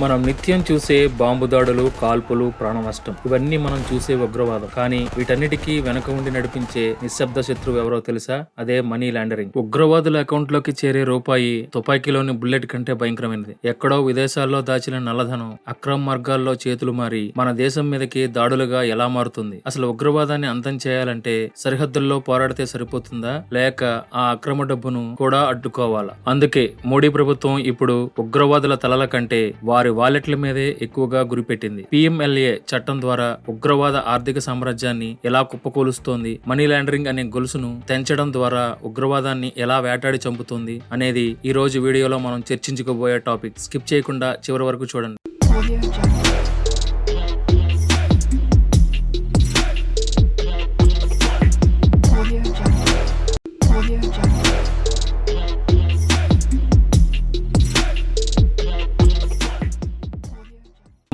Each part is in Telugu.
మనం నిత్యం చూసే బాంబు దాడులు కాల్పులు ప్రాణ నష్టం. ఇవన్నీ మనం చూసే ఉగ్రవాదం. కానీ వీటన్నిటికీ వెనక ఉండి నడిపించే నిశ్శబ్ద శత్రువు ఎవరో తెలుసా? అదే మనీ లాండరింగ్. ఉగ్రవాదుల అకౌంట్లోకి చేరే రూపాయి తుపాకీలోని బుల్లెట్ కంటే భయంకరమైనది. ఎక్కడో విదేశాల్లో దాచిన నల్లధనం అక్రమ మార్గాల్లో చేతులు మారి మన దేశం మీదకి దాడులుగా ఎలా మారుతుంది? అసలు ఉగ్రవాదాన్ని అంతం చేయాలంటే సరిహద్దుల్లో పోరాడితే సరిపోతుందా? లేక ఆ అక్రమ డబ్బును కూడా అడ్డుకోవాలా? అందుకే మోడీ ప్రభుత్వం ఇప్పుడు ఉగ్రవాదుల తలల కంటే వారి వాలెట్ల మీదే ఎక్కువగా గురిపెట్టింది. పిఎంఎల్ఏ చట్టం ద్వారా ఉగ్రవాద ఆర్థిక సామ్రాజ్యాన్ని ఎలా కుప్పకూలుస్తోంది మనీ లాండరింగ్ అనే గొలుసును తెంచడం ద్వారా ఉగ్రవాదాన్ని ఎలా వేటాడి చంపుతుంది అనేది ఈ రోజు వీడియోలో మనం చర్చించుకోబోయే టాపిక్. స్కిప్ చేయకుండా చివరి వరకు చూడండి.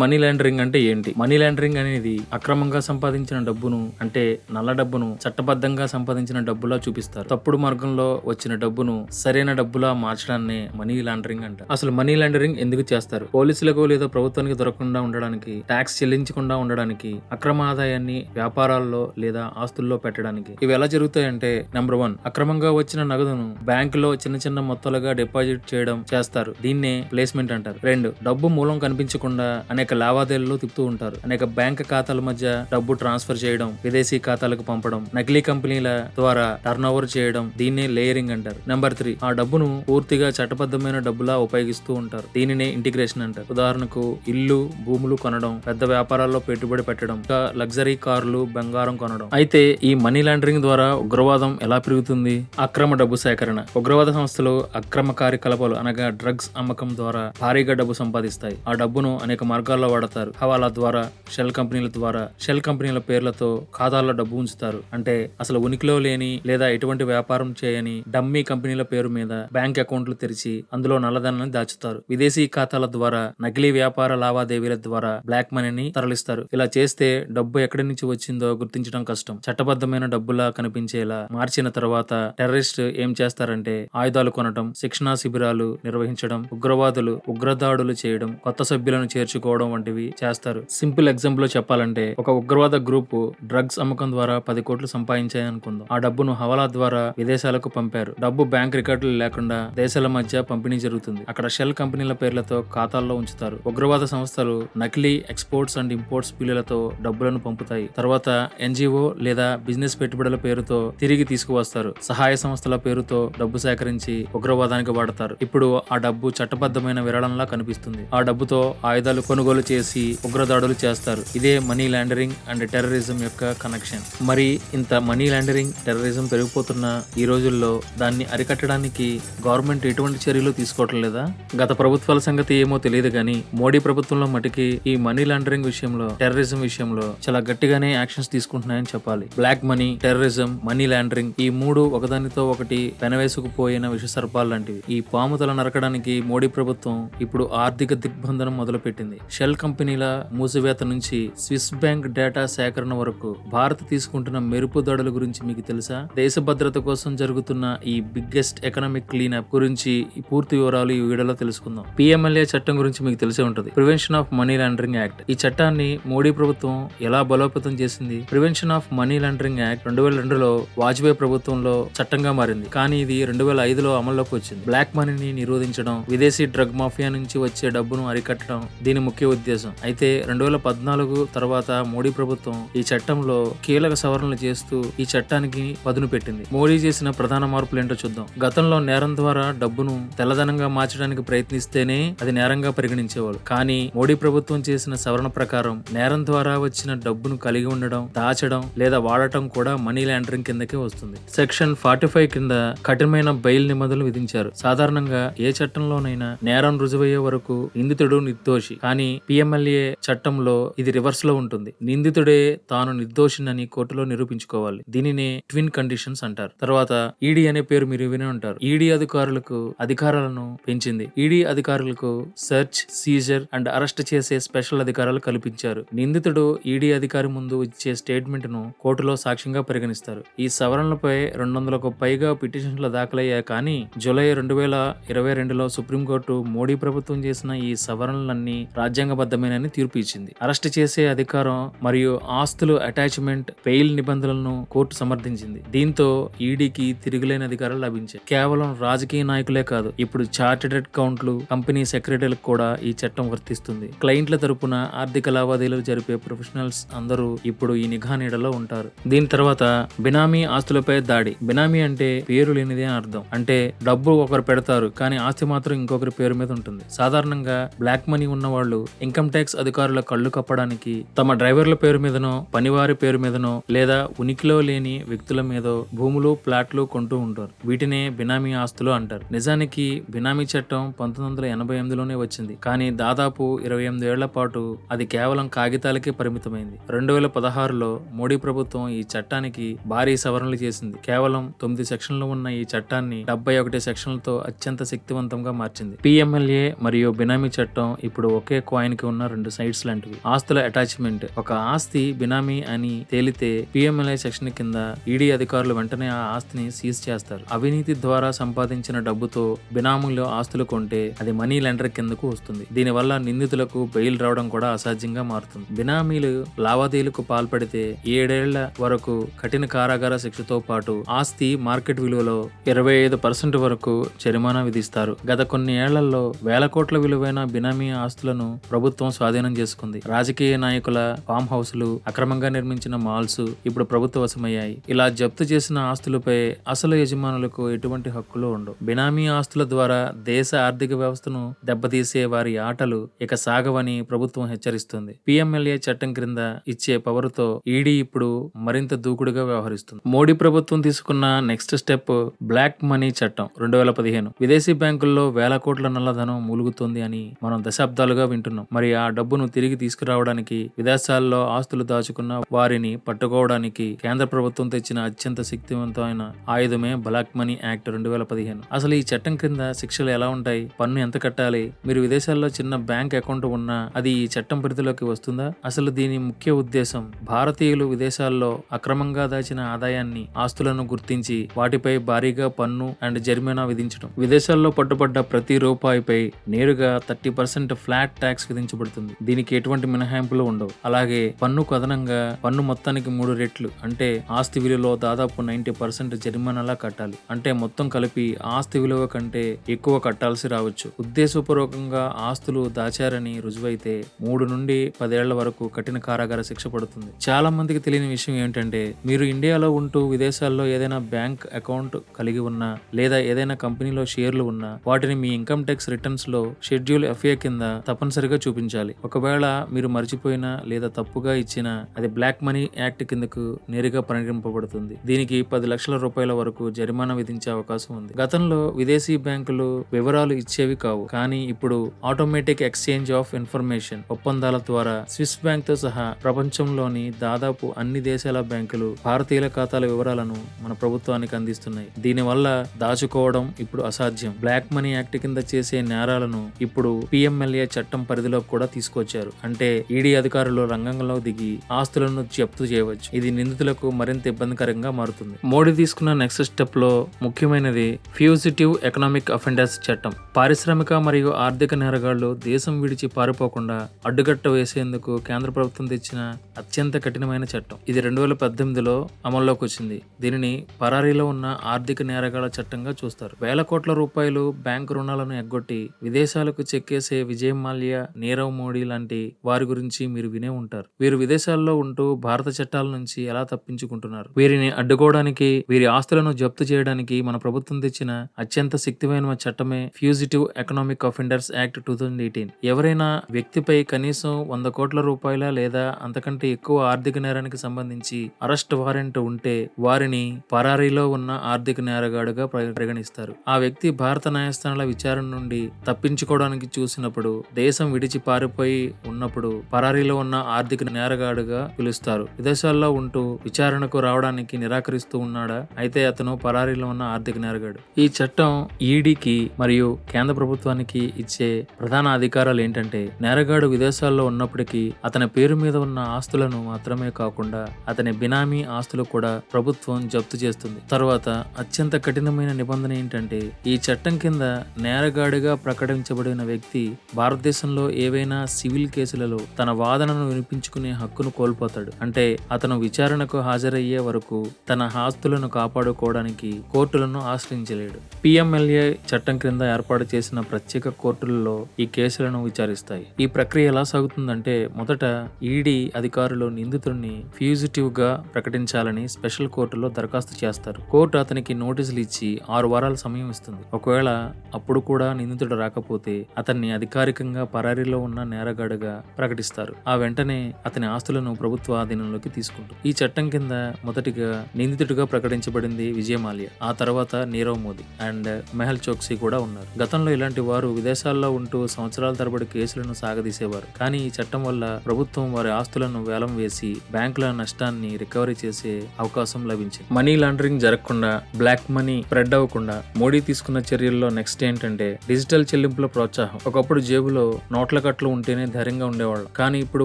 మనీ లాండరింగ్ అంటే ఏంటి? మనీ లాండరింగ్ అనేది అక్రమంగా సంపాదించిన డబ్బును అంటే నల్ల డబ్బును చట్టబద్ధంగా సంపాదించిన డబ్బులా చూపిస్తారు. తప్పుడు మార్గంలో వచ్చిన డబ్బును సరైన డబ్బులా మార్చడాన్ని మనీ లాండరింగ్ అంటారు అసలు మనీ లాండరింగ్ ఎందుకు చేస్తారు? పోలీసులకు లేదా ప్రభుత్వానికి దొరకకుండా ఉండడానికి ట్యాక్స్ చెల్లించకుండా ఉండడానికి అక్రమ ఆదాయాన్ని వ్యాపారాల్లో లేదా ఆస్తుల్లో పెట్టడానికి ఇవి ఎలా జరుగుతాయంటే నెంబర్ వన్ అక్రమంగా వచ్చిన నగదును బ్యాంకులో చిన్న చిన్న మొత్తాలుగా డిపాజిట్ చేయడం చేస్తారు. దీన్నే ప్లేస్మెంట్ అంటారు. రెండు డబ్బు మూలం కనిపించకుండా అనేక లావాదేవీలు తిప్పుతూ ఉంటారు. అనేక బ్యాంక్ ఖాతాల మధ్య డబ్బు ట్రాన్స్ఫర్ చేయడం విదేశీ ఖాతాలకు పంపడం నకిలీ కంపెనీల ద్వారా టర్న్ ఓవర్ చేయడం దీన్నే లేయరింగ్ అంటారు. నెంబర్ త్రీ ఆ డబ్బును పూర్తిగా చట్టబద్ధమైన డబ్బులా ఉపయోగిస్తూ ఉంటారు. దీనినే ఇంటిగ్రేషన్ అంటారు. ఉదాహరణకు ఇల్లు భూములు కొనడం పెద్ద వ్యాపారాల్లో పెట్టుబడి పెట్టడం ఇంకా లగ్జరీ కార్లు బంగారం కొనడం. అయితే ఈ మనీ లాండరింగ్ ద్వారా ఉగ్రవాదం ఎలా పెరుగుతుంది? అక్రమ డబ్బు సేకరణ. ఉగ్రవాద సంస్థలు అక్రమ కార్యకలాపాలు అనగా డ్రగ్స్ అమ్మకం ద్వారా భారీగా డబ్బు సంపాదిస్తాయి. ఆ డబ్బును అనేక మార్గాల్లో వాడతారు. హవాలా ద్వారా షెల్ కంపెనీల ద్వారా షెల్ కంపెనీల పేర్లతో ఖాతాల్లో డబ్బు ఉంచుతారు. అంటే అసలు ఉనికిలో లేని లేదా ఎటువంటి వ్యాపారం చేయని డమ్మీ కంపెనీల పేరు మీద బ్యాంక్ అకౌంట్లు తెరిచి అందులో నల్లధనాన్ని దాచుతారు. విదేశీ ఖాతాల ద్వారా నకిలీ వ్యాపార లావాదేవీల ద్వారా బ్లాక్ మనీని తరలిస్తారు. ఇలా చేస్తే డబ్బు ఎక్కడి నుంచి వచ్చిందో గుర్తించడం కష్టం. చట్టబద్ధమైన డబ్బులా కనిపించేలా మార్చిన తర్వాత టెర్రరిస్ట్ ఏం చేస్తారంటే ఆయుధాలు కొనటం శిక్షణా శిబిరాలు నిర్వహించడం ఉగ్రవాదులు ఉగ్రదాడులు చేయడం కొత్త సభ్యులను చేర్చుకోవడం వంటివి చేస్తారు. సింపుల్ ఎగ్జాంపుల్లో చెప్పాలంటే ఒక ఉగ్రవాద గ్రూప్ డ్రగ్స్ అమ్మకం ద్వారా పది కోట్లు సంపాదించాయి అనుకుందాం. ఆ డబ్బును హవాలా ద్వారా విదేశాలకు పంపారు. డబ్బు బ్యాంక్ రికార్డులు లేకుండా దేశాల మధ్య పంపిణీ జరుగుతుంది. అక్కడ షెల్ కంపెనీల పేర్లతో ఖాతాల్లో ఉంచుతారు. ఉగ్రవాద సంస్థలు నకిలీ ఎక్స్పోర్ట్స్ అండ్ ఇంపోర్ట్స్ బిల్లులతో డబ్బులను పంపుతాయి. తర్వాత ఎన్జిఓ లేదా బిజినెస్ పెట్టుబడుల పేరుతో తిరిగి తీసుకువస్తారు. సహాయ సంస్థల పేరుతో డబ్బు సేకరించి ఉగ్రవాదానికి వాడతారు. ఇప్పుడు ఆ డబ్బు చట్టబద్ధమైన విరాళంలా కనిపిస్తుంది. ఆ డబ్బుతో ఆయుధాలు కొనుగోలు చేసి ఉగ్రదాడులు చేస్తారు. ఇదే మనీ లాండరింగ్ అండ్ టెర్రరిజం యొక్క కనెక్షన్ మరి ఇంత మనీ లాండరింగ్ టెర్రరిజం పెరిగిపోతున్న ఈ రోజుల్లో దాన్ని అరికట్టడానికి గవర్నమెంట్ ఎటువంటి చర్యలు తీసుకోవటం లేదా? గత ప్రభుత్వాల సంగతి ఏమో తెలియదు కానీ మోడీ ప్రభుత్వంలో మటుకి ఈ మనీ లాండరింగ్ విషయంలో టెర్రరిజం విషయంలో చాలా గట్టిగానే యాక్షన్స్ తీసుకుంటున్నాయని చెప్పాలి. Black money terrorism money laundering ఈ మూడు ఒకదానితో ఒకటి పెనవేసుకుపోయిన విష సర్పాలు లాంటివి. ఈ పాముతల నరకడానికి మోడీ ప్రభుత్వం ఇప్పుడు ఆర్థిక దిగ్బంధనం మొదలుపెట్టింది. షెల్ కంపెనీల మూసివేత నుంచి స్విస్ బ్యాంక్ డేటా సేకరణ వరకు భారత్ తీసుకుంటున్న మెరుపుదాడుల గురించి మీకు తెలుసా? దేశ భద్రత కోసం జరుగుతున్న ఈ బిగ్గెస్ట్ ఎకనామిక్ క్లీనప్ గురించి ఈ పూర్తి వివరాలు ఈ వీడియోలో తెలుసుకుందాం. పిఎంఎల్ఏ చట్టం గురించి మీకు తెలిసే ఉంటుంది. Prevention of money laundering act. ఈ చట్టాన్ని మోడీ ప్రభుత్వం ఎలా బలోపేతం చేసింది? Prevention of money laundering act రెండు వేల రెండులో వాజ్పేయి ప్రభుత్వంలో చట్టంగా మారింది. కానీ ఇది రెండు వేల ఐదులో అమల్లోకి వచ్చింది. బ్లాక్ మనీని నిరోధించడం విదేశీ డ్రగ్ మాఫియా నుంచి వచ్చే డబ్బును అరికట్టడం దీని ముఖ్య ఉద్దేశం. అయితే రెండు వేల పద్నాలుగు తర్వాత మోడీ ప్రభుత్వం ఈ చట్టంలో కీలక సవరణలు చేస్తూ ఈ చట్టానికి పదును పెట్టింది. మోడీ చేసిన ప్రధాన మార్పులు ఏంటో చూద్దాం. గతంలో నేరం ద్వారా డబ్బును తెల్లదనంగా మార్చడానికి ప్రయత్నిస్తేనే అది నేరంగా పరిగణించేవాళ్ళు. కానీ మోడీ ప్రభుత్వం చేసిన సవరణ ప్రకారం నేరం ద్వారా వచ్చిన డబ్బును కలిగి ఉండడం దాచడం లేదా వాడటం కూడా మనీ లాండరింగ్ కిందకే వస్తుంది. సెక్షన్ ఫార్టీ ఫైవ్ కింద కఠినమైన బెయిల్ నిబంధనలు విధించారు. సాధారణంగా ఏ చట్టంలోనైనా నేరం రుజువయ్యే వరకు నిందితుడు నిర్దోషి. కానీ పిఎంఎల్ఏ చట్టంలో ఇది రివర్స్లో ఉంటుంది. నిందితుడే తాను నిర్దోషినని కోర్టులో నిరూపించుకోవాలి. దీనినే ట్విన్ కండిషన్స్ అంటారు. తర్వాత ఈడీ అనే పేరు మీరు వినే ఉంటారు. ఈడీ అధికారులకు అధికారాలను పెంచింది. ఈడీ అధికారులకు సెర్చ్ సీజర్ అండ్ అరెస్ట్ చేసే స్పెషల్ అధికారాలు కల్పించారు. నిందితుడు ఈడీ అధికారి ముందు ఇచ్చే స్టేట్మెంట్ను కోర్టులో సాక్ష్యంగా పరిగణిస్తారు. ఈ సవరణలపై రెండు వందలకు పైగా పిటిషన్లు దాఖలయ్యాయి కానీ జూలై రెండు వేల ఇరవై రెండులో సుప్రీంకోర్టు మోడీ ప్రభుత్వం చేసిన ఈ సవరణలన్నీ రాజ్యాంగ రాజ్యాంగబద్ధమేనని తీర్పు ఇచ్చింది. అరెస్ట్ చేసే అధికారం మరియు ఆస్తులు అటాచ్మెంట్ పెయిల్ నిబంధనలను కోర్టు సమర్థించింది. దీంతో ఈడీకి తిరుగులేని అధికారాలు లభించాయి. కేవలం రాజకీయ నాయకులే కాదు ఇప్పుడు చార్టెడ్ అకౌంట్లు కంపెనీ సెక్రటరీలకు కూడా ఈ చట్టం వర్తిస్తుంది. క్లయింట్ల తరపున ఆర్థిక లావాదేవీలు జరిపే ప్రొఫెషనల్స్ అందరూ ఇప్పుడు ఈ నిఘా నీడలో ఉంటారు. దీని తర్వాత బినామీ ఆస్తులపై దాడి. బినామీ అంటే పేరు లేనిదే అని అర్థం. అంటే డబ్బు ఒకరు పెడతారు కానీ ఆస్తి మాత్రం ఇంకొకరి పేరు మీద ఉంటుంది. సాధారణంగా బ్లాక్ మనీ ఉన్న వాళ్ళు ఇన్కమ్ ట్యాక్స్ అధికారుల కళ్ళు కప్పడానికి తమ డ్రైవర్ల పేరు మీదనో పనివారి పేరు మీదనో లేదా ఉనికిలో లేని వ్యక్తుల మీదో భూములు ప్లాట్లు కొంటూ ఉంటారు. వీటినే బినామీ ఆస్తులు అంటారు. నిజానికి బినామీ చట్టం పంతొమ్మిది వందల ఎనభై ఎనిమిదిలోనే వచ్చింది. కానీ దాదాపు ఇరవై ఎనిమిది ఏళ్ళ పాటు అది కేవలం కాగితాలకే పరిమితమైంది. రెండు వేల పదహారులో మోడీ ప్రభుత్వం ఈ చట్టానికి భారీ సవరణలు చేసింది. కేవలం తొమ్మిది సెక్షన్లు ఉన్న ఈ చట్టాన్ని డెబ్బై ఒకటి సెక్షన్లతో అత్యంత శక్తివంతంగా మార్చింది. పిఎంఎల్ఏ మరియు బినామీ చట్టం ఇప్పుడు ఒకే కాయిన్ కి ఉన్న రెండు సైట్స్ లాంటివి. ఆస్తుల అటాచ్మెంట్ ఒక ఆస్తి బినామీ అని తేలితే పిఎంఎల్ఐ సెక్షన్ కింద ఈడీ అధికారులు వెంటనే ఆ ఆస్తిని సీజ్ చేస్తారు. అవినీతి ద్వారా సంపాదించిన డబ్బుతో బినామీలో ఆస్తులు కొంటే అది మనీ లెండర్ కిందకు వస్తుంది. దీనివల్ల నిందితులకు బెయిల్ రావడం కూడా అసాధ్యంగా మారుతుంది. బినామీలు లావాదేవీలకు పాల్పడితే ఏడేళ్ళ వరకు కఠిన కారాగార శిక్షతో పాటు ఆస్తి మార్కెట్ విలువలో ఇరవై ఐదు పర్సెంట్ వరకు జరిమానా విధిస్తారు. గత కొన్ని ఏళ్ళలో వేల కోట్ల విలువైన బినామీ ఆస్తులను ప్రభుత్వం స్వాధీనం చేసుకుంది. రాజకీయ నాయకుల ఫామ్ హౌస్లు అక్రమంగా నిర్మించిన మాల్స్ ఇప్పుడు ప్రభుత్వ వశమయ్యాయి ఇలా జప్తు చేసిన ఆస్తులపై అసలు యజమానులకు ఎటువంటి హక్కులు ఉండవు. బినామీ ఆస్తుల ద్వారా దేశ ఆర్థిక వ్యవస్థను దెబ్బతీసే వారి ఆటలు ఇక సాగవని ప్రభుత్వం హెచ్చరిస్తుంది. పిఎంఎల్ఏ చట్టం క్రింద ఇచ్చే పవర్తో ఈడీ ఇప్పుడు మరింత దూకుడుగా వ్యవహరిస్తుంది. మోడీ ప్రభుత్వం తీసుకున్న నెక్స్ట్ స్టెప్ బ్లాక్ మనీ చట్టం రెండు వేల పదిహేను. విదేశీ బ్యాంకుల్లో వేల కోట్ల నల్లధనం మూలుగుతోంది అని మనం దశాబ్దాలుగా వింటున్నాం. మరి ఆ డబ్బును తిరిగి తీసుకురావడానికి విదేశాల్లో ఆస్తులు దాచుకున్న వారిని పట్టుకోవడానికి కేంద్ర ప్రభుత్వం తెచ్చిన అత్యంత శక్తివంతమైన ఆయుధమే బ్లాక్ మనీ యాక్ట్ రెండు వేల పదిహేను. అసలు ఈ చట్టం క్రింద శిక్షలు ఎలా ఉంటాయి? పన్ను ఎంత కట్టాలి? మీరు విదేశాల్లో చిన్న బ్యాంక్ అకౌంట్ ఉన్నా అది ఈ చట్టం పరిధిలోకి వస్తుందా? అసలు దీని ముఖ్య ఉద్దేశం భారతీయులు విదేశాల్లో అక్రమంగా దాచిన ఆదాయాన్ని ఆస్తులను గుర్తించి వాటిపై భారీగా పన్ను అండ్ జరిమానా విధించడం. విదేశాల్లో పట్టుబడ్డ ప్రతి రూపాయిపై నేరుగా థర్టీ పర్సెంట్ ఫ్లాట్ ట్యాక్స్ విధించబడుతుంది దీనికి ఎటువంటి మినహాయింపులు ఉండవు. అలాగే పన్ను కథనంగా పన్ను మొత్తానికి మూడు రెట్లు అంటే ఆస్తి విలువలో దాదాపు నైన్టీ పర్సెంట్ జరిమానాలా కట్టాలి. అంటే మొత్తం కలిపి ఆస్తి విలువ కంటే ఎక్కువ కట్టాల్సి రావచ్చు. ఉద్దేశపూర్వకంగా ఆస్తులు దాచారని రుజువైతే మూడు నుండి పదేళ్ళ వరకు కఠిన కారాగార శిక్ష పడుతుంది. చాలా మందికి తెలియని విషయం ఏంటంటే మీరు ఇండియాలో ఉంటూ విదేశాల్లో ఏదైనా బ్యాంక్ అకౌంట్ కలిగి ఉన్నా లేదా ఏదైనా కంపెనీలో షేర్లు ఉన్నా వాటిని మీ ఇన్కమ్ ట్యాక్స్ రిటర్న్స్లో షెడ్యూల్ ఎఫ్ఏ కింద తప్పనిసరిగా చూపించాలి. ఒకవేళ మీరు మర్చిపోయినా లేదా తప్పుగా ఇచ్చినా అది బ్లాక్ మనీ యాక్ట్ కిందకు నేరుగా పరిగణింపబడుతుంది దీనికి పది లక్షల రూపాయల వరకు జరిమానా విధించే అవకాశం ఉంది. గతంలో విదేశీ బ్యాంకులు వివరాలు ఇచ్చేవి కావు. కానీ ఇప్పుడు ఆటోమేటిక్ ఎక్స్చేంజ్ ఆఫ్ ఇన్ఫర్మేషన్ ఒప్పందాల ద్వారా స్విస్ బ్యాంక్తో సహా ప్రపంచంలోని దాదాపు అన్ని దేశాల బ్యాంకులు భారతీయుల ఖాతాల వివరాలను మన ప్రభుత్వానికి అందిస్తున్నాయి. దీనివల్ల దాచుకోవడం ఇప్పుడు అసాధ్యం. బ్లాక్ మనీ యాక్ట్ కింద చేసే నేరాలను ఇప్పుడు పిఎంఎల్ఏ చట్టం పరిధిలోకి కూడా తీసుకొచ్చారు. అంటే ఈడీ అధికారులు రంగంలో దిగి ఆస్తులను జప్తు చేయవచ్చు. ఇది నిందితులకు మరింత ఇబ్బందికరంగా మారుతుంది. మోడీ తీసుకున్న నెక్స్ట్ స్టెప్లో ముఖ్యమైనది ఫ్యూజిటివ్ ఎకనామిక్ అఫెండర్స్ చట్టం. పారిశ్రామిక మరియు ఆర్థిక నేరగాళ్ళు దేశం విడిచి పారిపోకుండా అడ్డుకట్ట వేసేందుకు కేంద్ర ప్రభుత్వం తెచ్చిన అత్యంత కఠినమైన చట్టం. ఇది రెండు వేల పద్దెనిమిదిలో అమల్లోకి వచ్చింది. దీనిని పరారీలో ఉన్న ఆర్థిక నేరగాళ్ళ చట్టంగా చూస్తారు. వేల కోట్ల రూపాయలు బ్యాంకు రుణాలను ఎగ్గొట్టి విదేశాలకు చెక్కేసే విజయ్ మాల్యా నీరవ్ మోడీ లాంటి వారి గురించి మీరు వినే ఉంటారు. వీరు విదేశాల్లో ఉంటూ భారత చట్టాల నుంచి ఎలా తప్పించుకుంటున్నారు? వీరిని అడ్డుకోవడానికి వీరి ఆస్తులను జప్తు చేయడానికి మన ప్రభుత్వం తెచ్చిన అత్యంత శక్తిమైన చట్టమే fugitive economic offenders act two thousand eighteen ఎవరైనా వ్యక్తిపై కనీసం వంద కోట్ల రూపాయల లేదా అంతకంటే ఎక్కువ ఆర్థిక నేరానికి సంబంధించి అరెస్ట్ వారెంట్ ఉంటే వారిని పరారీలో ఉన్న ఆర్థిక నేరగాడుగా పరిగణిస్తారు. ఆ వ్యక్తి భారత న్యాయస్థానాల విచారణ నుండి తప్పించుకోవడానికి చూసినప్పుడు దేశం విడిచి విడిచి పారిపోయి ఉన్నప్పుడు పరారీలో ఉన్న ఆర్థిక నేరగాడుగా పిలుస్తారు. విదేశాల్లో ఉంటూ విచారణకు రావడానికి నిరాకరిస్తూ ఉన్నాడా? అయితే అతను పరారీలో ఉన్న ఆర్థిక నేరగాడు. ఈ చట్టం ఈడీకి మరియు కేంద్ర ప్రభుత్వానికి ఇచ్చే ప్రధాన అధికారాలు ఏంటంటే నేరగాడు విదేశాల్లో ఉన్నప్పటికీ అతని పేరు మీద ఉన్న ఆస్తులను మాత్రమే కాకుండా అతని బినామీ ఆస్తులు కూడా ప్రభుత్వం జప్తు చేస్తుంది. తర్వాత అత్యంత కఠినమైన నిబంధన ఏంటంటే ఈ చట్టం కింద నేరగాడిగా ప్రకటించబడిన వ్యక్తి భారతదేశంలో ఏవైనా సివిల్ కేసులలో తన వాదనను వినిపించుకునే హక్కును కోల్పోతాడు. అంటే అతను విచారణకు హాజరయ్యే వరకు తన ఆస్తులను కాపాడుకోవడానికి కోర్టులను ఆశ్రయించలేడు. పిఎంఎల్ఏ చట్టం క్రింద ఏర్పాటు చేసిన ప్రత్యేక కోర్టులలో ఈ కేసులను విచారిస్తాయి. ఈ ప్రక్రియ ఎలా సాగుతుందంటే మొదట ఈడీ అధికారులు నిందితుడిని ఫ్యూజిటివ్గా ప్రకటించాలని స్పెషల్ కోర్టులో దరఖాస్తు చేస్తారు. కోర్టు అతనికి నోటీసులు ఇచ్చి ఆరు వారాల సమయం ఇస్తుంది. ఒకవేళ అప్పుడు కూడా నిందితుడు రాకపోతే అతన్ని అధికారికంగా పరారీలో ఉన్న నేరగాడుగా ప్రకటిస్తారు. ఆ వెంటనే అతని ఆస్తులను ప్రభుత్వ ఆధీనంలోకి తీసుకుంటుంది ఈ చట్టం కింద మొదటిగా నిందితుడిగా ప్రకటించబడింది విజయమాల్య ఆ తర్వాత నీరవ్ మోదీ అండ్ మెహల్ చోక్సీ కూడా ఉన్నారు. గతంలో ఇలాంటి వారు విదేశాల్లో ఉంటూ సంవత్సరాల తరబడి కేసులను సాగదీసేవారు. కానీ ఈ చట్టం వల్ల ప్రభుత్వం వారి ఆస్తులను వేలం వేసి బ్యాంకుల నష్టాన్ని రికవరీ చేసే అవకాశం లభించింది. మనీ లాండరింగ్ జరగకుండా బ్లాక్ మనీ స్ప్రెడ్ అవ్వకుండా మోడీ తీసుకున్న చర్యల్లో నెక్స్ట్ ఏంటంటే డిజిటల్ చెల్లింపుల ప్రోత్సాహం. ఒకప్పుడు జేబులో నోట్ల కట్లు ఉంటేనే ధైర్యంగా ఉండేవాళ్ళు. కానీ ఇప్పుడు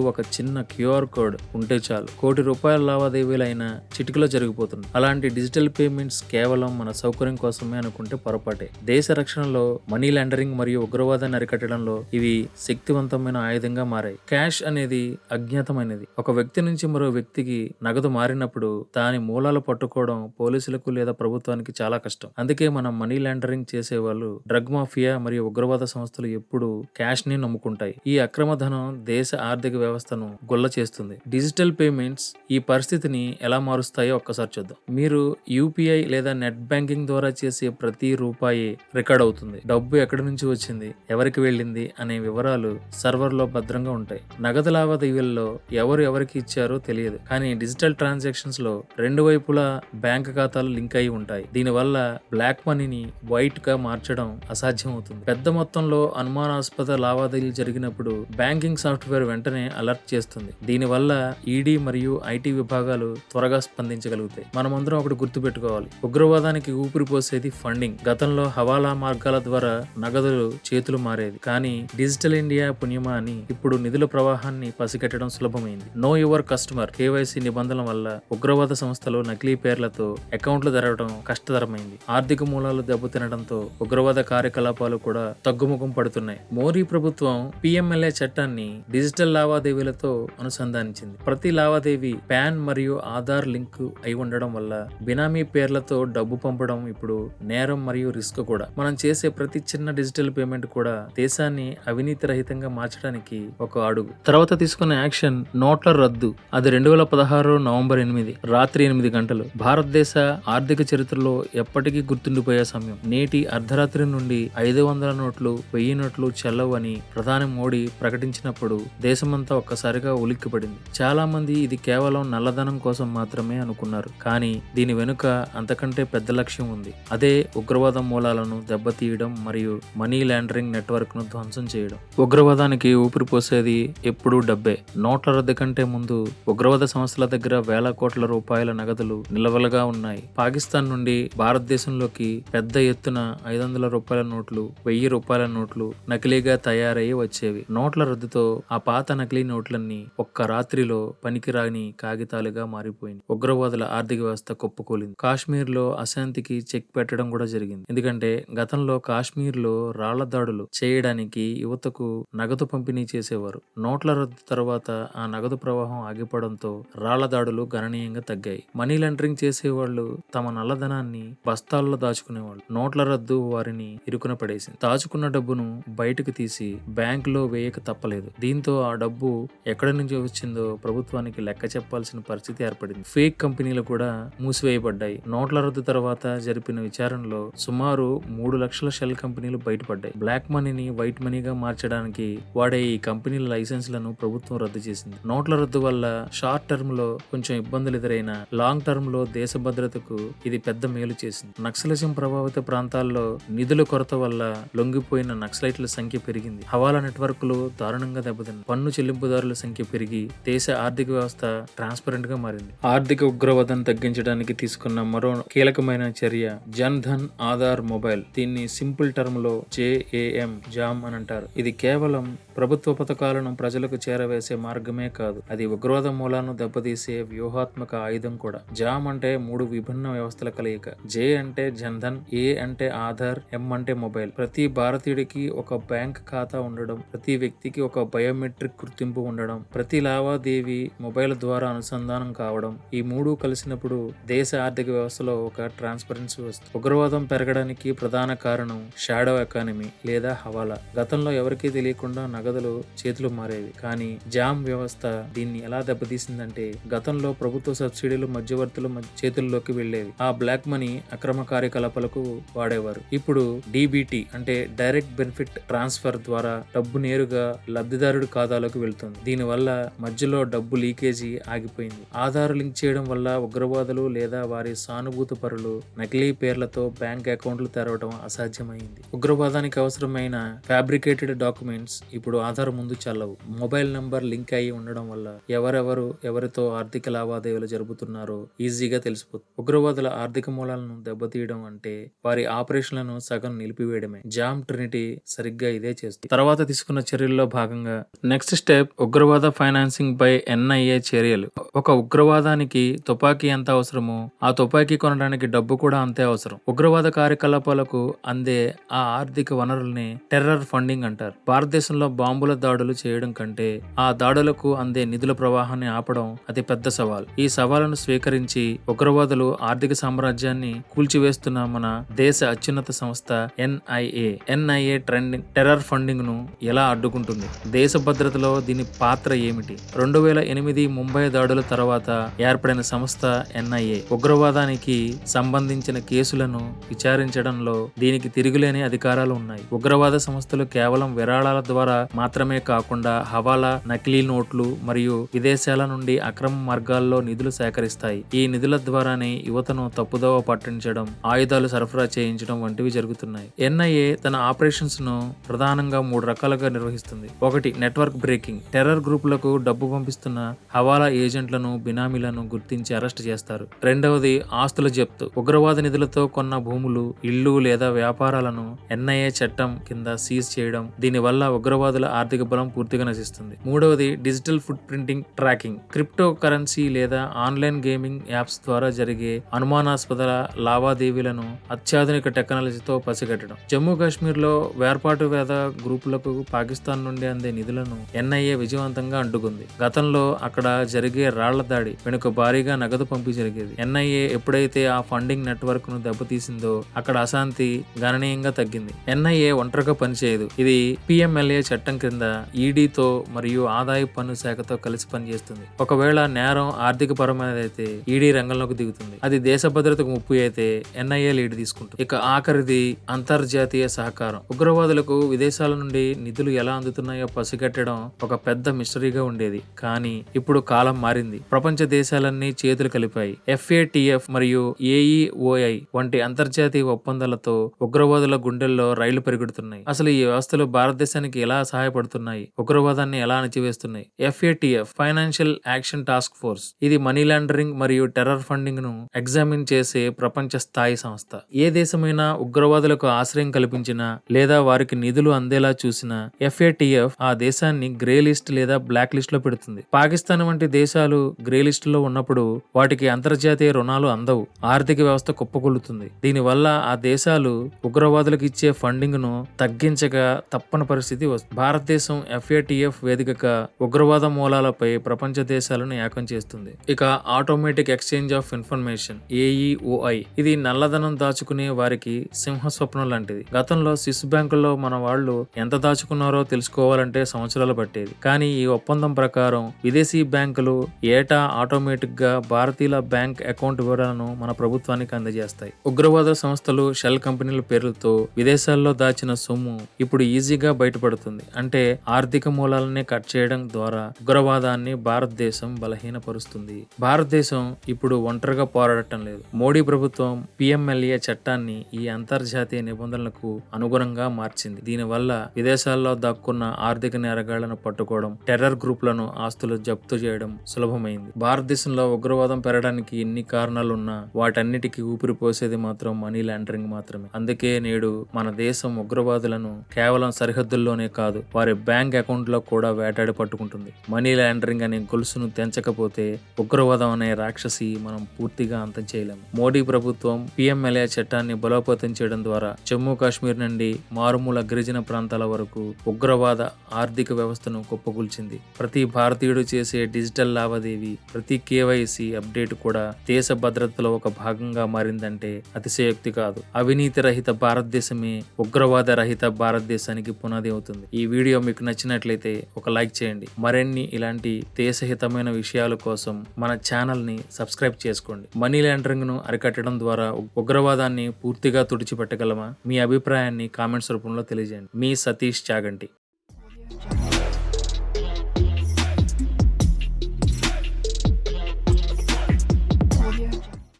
ఒక చిన్న క్యూఆర్ కోడ్ ఉంటే చాలు. కోటి రూపాయల లావాదేవీలైనా చిటికలో జరిగిపోతుంది అలాంటి డిజిటల్ పేమెంట్స్ కేవలం మన సౌకర్యం కోసమే అనుకుంటే పొరపాటే. దేశ రక్షణలో మనీ లాండరింగ్ మరియు ఉగ్రవాదాన్ని అరికట్టడంలో ఇవి శక్తివంతమైన ఆయుధంగా మారాయి. క్యాష్ అనేది అజ్ఞాతమైనది. ఒక వ్యక్తి నుంచి మరో వ్యక్తికి నగదు మారినప్పుడు దాని మూలాలు పట్టుకోవడం పోలీసులకు లేదా ప్రభుత్వానికి చాలా కష్టం. అందుకే మనం మనీ లాండరింగ్ చేసేవాళ్ళు డ్రగ్ మాఫియా మరియు ఉగ్రవాద సంస్థలు ఎప్పుడు క్యాష్ని ఉంటాయి. ఈ అక్రమ ధనం దేశ ఆర్థిక వ్యవస్థను గుల్ల చేస్తుంది. డిజిటల్ పేమెంట్స్ ఈ పరిస్థితిని ఎలా మారుస్తాయో ఒక్కసారి చూద్దాం. మీరు యూపీఐ లేదా నెట్ బ్యాంకింగ్ ద్వారా చేసే ప్రతి రూపాయి రికార్డ్ అవుతుంది. డబ్బు ఎక్కడి నుంచి వచ్చింది? ఎవరికి వెళ్ళింది? అనే వివరాలు సర్వర్లో భద్రంగా ఉంటాయి. నగదు లావాదేవీల్లో ఎవరు ఎవరికి ఇచ్చారో తెలియదు. కానీ డిజిటల్ ట్రాన్సాక్షన్స్లో రెండు వైపులా బ్యాంక్ ఖాతాలు లింక్ అయి ఉంటాయి. దీనివల్ల బ్లాక్ మనీని వైట్గా మార్చడం అసాధ్యం అవుతుంది పెద్ద మొత్తంలో అనుమానాస్పద లావాదేవీలు జరిగినప్పుడు బ్యాంకింగ్ సాఫ్ట్వేర్ వెంటనే అలర్ట్ చేస్తుంది. దీనివల్ల ఈడీ మరియు ఐటీ విభాగాలు త్వరగా స్పందించగలుగుతాయి. మనమందరం ఒకటి గుర్తుపెట్టుకోవాలి. ఉగ్రవాదానికి ఊపిరిపోసేది ఫండింగ్. గతంలో హవాలా మార్గాల ద్వారా నగదులు చేతులు మారేది. కానీ డిజిటల్ ఇండియా పుణ్యమా అని ఇప్పుడు నిధుల ప్రవాహాన్ని పసిగట్టడం సులభమైంది. నో యువర్ కస్టమర్ కేవైసీ నిబంధనల వల్ల ఉగ్రవాద సంస్థలు నకిలీ పేర్లతో అకౌంట్లు తెరవడం కష్టతరమైంది. ఆర్థిక మూలాలు దెబ్బతినడంతో ఉగ్రవాద కార్యకలాపాలు కూడా తగ్గుముఖం పడుతున్నాయి. మోరీ ప్రభుత్వం పిఎంఎల్ఏ చట్టాన్ని డిజిటల్ లావాదేవీలతో అనుసంధానించింది. ప్రతి లావాదేవీ పాన్ మరియు ఆధార్ లింక్ అయి ఉండడం వల్ల బినామీ పేర్లతో డబ్బు పంపడం ఇప్పుడు నేరం మరియు రిస్క్ కూడా. మనం చేసే ప్రతి చిన్న డిజిటల్ పేమెంట్ కూడా దేశాన్ని అవినీతి రహితంగా మార్చడానికి ఒక అడుగు. తర్వాత తీసుకున్న యాక్షన్ నోట్ల రద్దు. అది రెండు వేల పదహారు నవంబర్ ఎనిమిది రాత్రి ఎనిమిది గంటలు. భారతదేశ ఆర్థిక చరిత్రలో ఎప్పటికీ గుర్తుండిపోయే సమయం. నేటి అర్ధరాత్రి నుండి ఐదు వందల నోట్లు వెయ్యి నోట్లు చెల్లవని ప్రధాన ప్రధాని మోడీ ప్రకటించినప్పుడు దేశమంతా ఒక్కసారిగా ఉలిక్కిపడింది. చాలా మంది ఇది కేవలం నల్లధనం కోసం మాత్రమే అనుకున్నారు. కానీ దీని వెనుక అంతకంటే పెద్ద లక్ష్యం ఉంది. అదే ఉగ్రవాదం మూలాలను దెబ్బతీయడం మరియు మనీ లాండరింగ్ నెట్వర్క్ను ధ్వంసం చేయడం. ఉగ్రవాదానికి ఊపిరి పోసేది ఎప్పుడూ డబ్బే. నోట్ల రద్దు కంటే ముందు ఉగ్రవాద సంస్థల దగ్గర వేల కోట్ల రూపాయల నగదులు నిల్వలుగా ఉన్నాయి. పాకిస్తాన్ నుండి భారతదేశంలోకి పెద్ద ఎత్తున ఐదు వందల రూపాయల నోట్లు వెయ్యి రూపాయల నోట్లు నకిలీగా తయారయ్యి వచ్చాయి. వచ్చేవి. నోట్ల రద్దుతో ఆ పాత నకిలీ నోట్లన్నీ ఒక్క రాత్రిలో పనికిరాని కాగితాలుగా మారిపోయింది. ఉగ్రవాదుల ఆర్థిక వ్యవస్థ కుప్పకూలింది. కాశ్మీర్లో అశాంతికి చెక్ పెట్టడం కూడా జరిగింది. ఎందుకంటే గతంలో కాశ్మీర్లో రాళ్ళ దాడులు చేయడానికి యువతకు నగదు పంపిణీ చేసేవారు. నోట్ల రద్దు తర్వాత ఆ నగదు ప్రవాహం ఆగిపోవడంతో రాళ్ళ దాడులు గణనీయంగా తగ్గాయి. మనీ లాండరింగ్ చేసేవాళ్ళు తమ నల్లధనాన్ని బస్తాల్లో దాచుకునేవాళ్ళు. నోట్ల రద్దు వారిని ఇరుకున పడేసింది. దాచుకున్న డబ్బును బయటకు తీసి బ్యాంక్ బ్యాంకులో వేయక తప్పలేదు. దీంతో ఆ డబ్బు ఎక్కడి నుంచి వచ్చిందో ప్రభుత్వానికి లెక్క చెప్పాల్సిన పరిస్థితి ఏర్పడింది. ఫేక్ కంపెనీలు కూడా మూసివేయబడ్డాయి. నోట్ల రద్దు తర్వాత జరిపిన విచారణలో సుమారు మూడు లక్షల షెల్ కంపెనీలు బయటపడ్డాయి. బ్లాక్ మనీని వైట్ మనీగా మార్చడానికి వాడే ఈ కంపెనీల లైసెన్స్లను ప్రభుత్వం రద్దు చేసింది. నోట్ల రద్దు వల్ల షార్ట్ టర్మ్లో కొంచెం ఇబ్బందులు ఎదురైన లాంగ్ టర్మ్లో దేశ భద్రతకు ఇది పెద్ద మేలు చేసింది. నక్సలిజం ప్రభావిత ప్రాంతాల్లో నిధుల కొరత వల్ల లొంగిపోయిన నక్సలైట్ల సంఖ్య పెరిగింది. హవాలా నెట్వర్క్లు దారుణంగా దెబ్బతిన్నాయి. పన్ను చెల్లింపుదారుల సంఖ్య పెరిగి దేశ ఆర్థిక వ్యవస్థ ట్రాన్స్పరెంట్గా మారింది. ఆర్థిక ఉగ్రవాదం తగ్గించడానికి తీసుకున్న మరో కీలకమైన చర్య జన్ ధన్ ఆధార్ మొబైల్. దీన్ని సింపుల్ టర్మ్లో జేఏఎం జామ్ అని అంటారు. ఇది కేవలం ప్రభుత్వ పథకాలను ప్రజలకు చేరవేసే మార్గమే కాదు అది ఉగ్రవాద మూలాలను దెబ్బతీసే వ్యూహాత్మక ఆయుధం కూడా. జామ్ అంటే మూడు విభిన్న వ్యవస్థల కలయిక. జే అంటే జన్ధన్ ఏ అంటే ఆధార్ ఎం అంటే మొబైల్. ప్రతి భారతీయుడికి ఒక బ్యాంక్ ఖాతా ఉండడం ప్రతి వ్యక్తికి ఒక బయోమెట్రిక్ గుర్తింపు ఉండడం ప్రతి లావాదేవీ మొబైల్ ద్వారా అనుసంధానం కావడం ఈ మూడు కలిసినప్పుడు దేశ ఆర్థిక వ్యవస్థలో ఒక ట్రాన్స్పరెన్సీ వస్తుంది ఉగ్రవాదం పెరగడానికి ప్రధాన కారణం షాడో ఎకానమీ లేదా హవాలా. గతంలో ఎవరికీ తెలియకుండా నగదులు చేతులు మారేవి. కానీ జామ్ వ్యవస్థ దీన్ని ఎలా దెబ్బతీసిందంటే గతంలో ప్రభుత్వ సబ్సిడీలు మధ్యవర్తుల చేతుల్లోకి వెళ్ళేవి ఆ బ్లాక్ మనీ అక్రమ కార్యకలాపాలకు వాడేవారు. ఇప్పుడు డిబిటి అంటే డైరెక్ట్ బెనిఫిట్ ట్రాన్స్ఫర్ ద్వారా డబ్బు నేరుగా లబ్ధిదారుడి ఖాతాలోకి వెళ్తుంది. దీనివల్ల మధ్యలో డబ్బు లీకేజీ ఆగిపోయింది. ఆధార్ లింక్ చేయడం వల్ల ఉగ్రవాదులు లేదా వారి సానుభూతి పరులు నకిలీ పేర్లతో బ్యాంక్ అకౌంట్లు తెరవడం అసాధ్యమైంది. ఉగ్రవాదానికి అవసరమైన ఫ్యాబ్రికేటెడ్ డాక్యుమెంట్స్ ఇప్పుడు ఆధార్ ముందు చల్లవు. మొబైల్ నంబర్ లింక్ అయి ఉండడం వల్ల ఎవరెవరు ఎవరితో ఆర్థిక లావాదేవీలు జరుపుతున్నారో ఈజీగా తెలిసిపోతుంది. ఉగ్రవాదుల ఆర్థిక మూలాలను దెబ్బతీయడం అంటే వారి ఆపరేషన్లను సగం నిలిపివేయడమే. జామ్ ట్రినిటీ సరిగ్గా ఇదే చేస్తుంది. తర్వాత తీసుకున్న చర్యల్లో భాగంగా నెక్స్ట్ స్టెప్ ఉగ్రవాద ఫైనాన్సింగ్ బై ఎన్ఐఏ చర్యలు. ఒక ఉగ్రవాదానికి తుపాకీ ఎంత అవసరమో ఆ తుపాకీ కొనడానికి డబ్బు కూడా అంతే అవసరం. ఉగ్రవాద కార్యకలాపాలకు అందే ఆ ఆర్థిక వనరుల్ని టెర్రర్ ఫండింగ్ అంటారు. భారతదేశంలో బాంబుల దాడులు చేయడం కంటే ఆ దాడులకు అందే నిధుల ప్రవాహాన్ని ఆపడం అతి పెద్ద సవాల్. ఈ సవాలును స్వీకరించి ఉగ్రవాదులు ఆర్థిక సామ్రాజ్యాన్ని కూల్చివేస్తున్న మన దేశ అత్యున్నత సంస్థ ఎన్ఐఏ. ఎన్ఐఏ ట్రెండింగ్ టెర్రర్ ఫండింగ్ను ఎలా అడ్డుకుంటుంది? దేశ భద్రతలో దీని పాత్ర ఏమిటి? రెండు వేల ఎనిమిది ముంబై దాడుల తర్వాత ఏర్పడిన సంస్థ ఎన్ఐఏ ఉగ్రవాదానికి సంబంధించిన కేసులను విచారించడంలో దీనికి తిరుగులేని అధికారాలు ఉన్నాయి. ఉగ్రవాద సంస్థలు కేవలం విరాళాల ద్వారా మాత్రమే కాకుండా హవాలా నకిలీ నోట్లు మరియు విదేశాల నుండి అక్రమ మార్గాల్లో నిధులు సేకరిస్తాయి. ఈ నిధుల ద్వారానే యువతను తప్పుదోవ పట్టించడం ఆయుధాలు సరఫరా చేయించడం వంటివి జరుగుతున్నాయి. ఎన్ఐఏ తన ఆపరేషన్స్ను ప్రధానంగా మూడు రకాల రకాలుగా నిర్వహిస్తుంది. ఒకటి నెట్వర్క్ బ్రేకింగ్. టెర్రర్ గ్రూపులకు డబ్బు పంపిస్తున్న హవాలా ఏజెంట్లను బినామీలను గుర్తించి అరెస్ట్ చేస్తారు. రెండవది ఆస్తుల జప్తు. ఉగ్రవాద నిధులతో కొన్న భూములు ఇళ్ళు లేదా వ్యాపారాలను ఎన్ఐఏ చట్టం కింద సీజ్ చేయడం దీనివల్ల ఉగ్రవాదుల ఆర్థిక బలం పూర్తిగా నశిస్తుంది. మూడవది digital foot printing tracking. Crypto currency లేదా ఆన్లైన్ గేమింగ్ యాప్స్ ద్వారా జరిగే అనుమానాస్పద లావాదేవీలను అత్యాధునిక టెక్నాలజీతో పసిగట్టడం. జమ్మూ కాశ్మీర్లో వేర్పాటువేద గ్రూపులకు పాకిస్తాన్ నుండి అందే నిధులను ఎన్ఐఏ విజయవంతంగా అడ్డుకుంది గతంలో అక్కడ జరిగే రాళ్ళ దాడి వెనుక భారీగా నగదు పంపి జరిగేది. ఎన్ఐఏ ఎప్పుడైతే ఆ ఫండింగ్ నెట్వర్క్ను దెబ్బతీసిందో అక్కడ అశాంతి గణనీయంగా తగ్గింది. ఎన్ఐఏ ఒంటరిగా పనిచేయదు. ఇది పిఎంఎల్ఏ చట్టం క్రింద ఈడీతో మరియు ఆదాయ పన్ను శాఖతో కలిసి పనిచేస్తుంది. ఒకవేళ నేరం ఆర్థిక పరమైనదైతే ఈడీ రంగంలోకి దిగుతుంది. అది దేశ భద్రతకు ముప్పు అయితే ఎన్ఐఏ లీడ్ తీసుకుంటుంది. ఇక ఆఖరిది అంతర్జాతీయ సహకారం. ఉగ్రవాదులకు విదేశాల నుండి నిధులు ఎలా అందుతున్నాయో పసిగట్టడం ఒక పెద్ద మిస్టరీగా ఉండేది. కానీ ఇప్పుడు కాలం మారింది. ప్రపంచ దేశాలన్నీ చేతులు కలిపాయి. ఎఫ్ఏటిఎఫ్ మరియు ఏఈఓఐ వంటి అంతర్జాతీయ ఒప్పందాలతో ఉగ్రవాదుల గుండెల్లో రైళ్ళు పరిగెడుతున్నాయి అసలు ఈ వ్యవస్థలు భారతదేశానికి ఎలా సహాయపడుతున్నాయి? ఉగ్రవాదాన్ని ఎలా అణచివేస్తున్నాయి? FATF financial action task force ఇది మనీ లాండరింగ్ మరియు టెర్రర్ ఫండింగ్ను ఎగ్జామిన్ చేసే ప్రపంచ స్థాయి సంస్థ. ఏ దేశమైనా ఉగ్రవాదులకు ఆశ్రయం కల్పించినా లేదా వారికి నిధులు అందేలా చూసినా ఎఫ్ఏటిఎఫ్ ఆ దేశాన్ని గ్రే లిస్ట్ లేదా బ్లాక్ లిస్ట్లో పెడుతుంది. పాకిస్తాన్ వంటి దేశాలు గ్రే లిస్ట్లో ఉన్నప్పుడు వాటికి అంతర్జాతీయ రుణాలు అందవు. ఆర్థిక వ్యవస్థ కుప్పకొల్లుతుంది దీనివల్ల ఆ దేశాలు ఉగ్రవాదులకు ఇచ్చే ఫండింగ్ను తగ్గించగా తప్పని పరిస్థితి వస్తుంది. భారతదేశం ఎఫ్ఏటిఎఫ్ వేదికగా ఉగ్రవాద మూలాలపై ప్రపంచ దేశాలను ఏకం చేస్తుంది. ఇక automatic exchange of information AEOI. ఇది నల్లధనం దాచుకునే వారికి సింహ స్వప్నం లాంటిది. గతంలో స్విస్ బ్యాంకుల్లో మన వాళ్ళు ఎంత దాచుకున్నారో తెలుసుకోవాలంటే సంవత్సరాలు పట్టేది. కానీ ఈ ఒప్పందం ప్రకారం విదేశీ బ్యాంకులు ఏటా ఆటోమేటిక్గా భారతీయుల బ్యాంక్ అకౌంట్ వివరాలను మన ప్రభుత్వానికి అందజేస్తాయి. ఉగ్రవాద సంస్థలు షెల్ కంపెనీల పేర్లతో విదేశాల్లో దాచిన సొమ్ము ఇప్పుడు ఈజీగా బయటపడుతుంది. అంటే ఆర్థిక మూలాలనే కట్ చేయడం ద్వారా ఉగ్రవాదాన్ని భారతదేశం బలహీనపరుస్తుంది. భారతదేశం ఇప్పుడు ఒంటరిగా పోరాడటం లేదు. మోడీ ప్రభుత్వం పిఎంఎల్ఏ చట్టాన్ని ఈ అంతర్జాతీయ నిబంధనలకు అనుగుణంగా మార్చింది. దీనివల్ల విదేశాల్లో దేశాల్లో దాక్కున్న ఆర్థిక నేరగాళ్ళను పట్టుకోవడం టెర్రర్ గ్రూపులను ఆస్తులు జప్తు చేయడం సులభమైంది. భారతదేశంలో ఉగ్రవాదం పెరగడానికి ఎన్ని కారణాలున్నా వాటన్నిటికీ ఊపిరిపోసేది మాత్రం మనీ లాండరింగ్ మాత్రమే. అందుకే నేడు మన దేశం ఉగ్రవాదులను కేవలం సరిహద్దుల్లోనే కాదు వారి బ్యాంక్ అకౌంట్లో కూడా వేటాడి పట్టుకుంటుంది. మనీ లాండరింగ్ అనే గొలుసును తెంచకపోతే ఉగ్రవాదం అనే రాక్షసి మనం పూర్తిగా అంతం చేయలేము. మోడీ ప్రభుత్వం పిఎంఎల్ఏ చట్టాన్ని బలోపేతం చేయడం ద్వారా జమ్మూ కాశ్మీర్ నుండి మారుమూల గిరిజన ప్రాంతాల వరకు ఉగ్రవాద ఆర్థిక వ్యవస్థను కుప్పకూల్చింది. ప్రతి భారతీయుడు చేసే డిజిటల్ లావాదేవీ ప్రతి కేవైసీ అప్డేట్ కూడా దేశ భద్రతలో ఒక భాగంగా మారిందంటే అతిశయోక్తి కాదు. అవినీతి రహిత భారతదేశమే ఉగ్రవాద రహిత భారతదేశానికి పునాది అవుతుంది. ఈ వీడియో మీకు నచ్చినట్లయితే ఒక లైక్ చేయండి. మరిన్ని ఇలాంటి దేశహితమైన విషయాల కోసం మన ఛానల్ని సబ్స్క్రైబ్ చేసుకోండి. మనీ లాండరింగ్ను అరికట్టడం ద్వారా ఉగ్రవాదాన్ని పూర్తిగా తుడిచిపెట్టగలమా? మీ అభిప్రాయాన్ని కామెంట్స్ రూపంలో తెలియజేయండి. మీ సతీష్ ఛానల్ త్యాగండి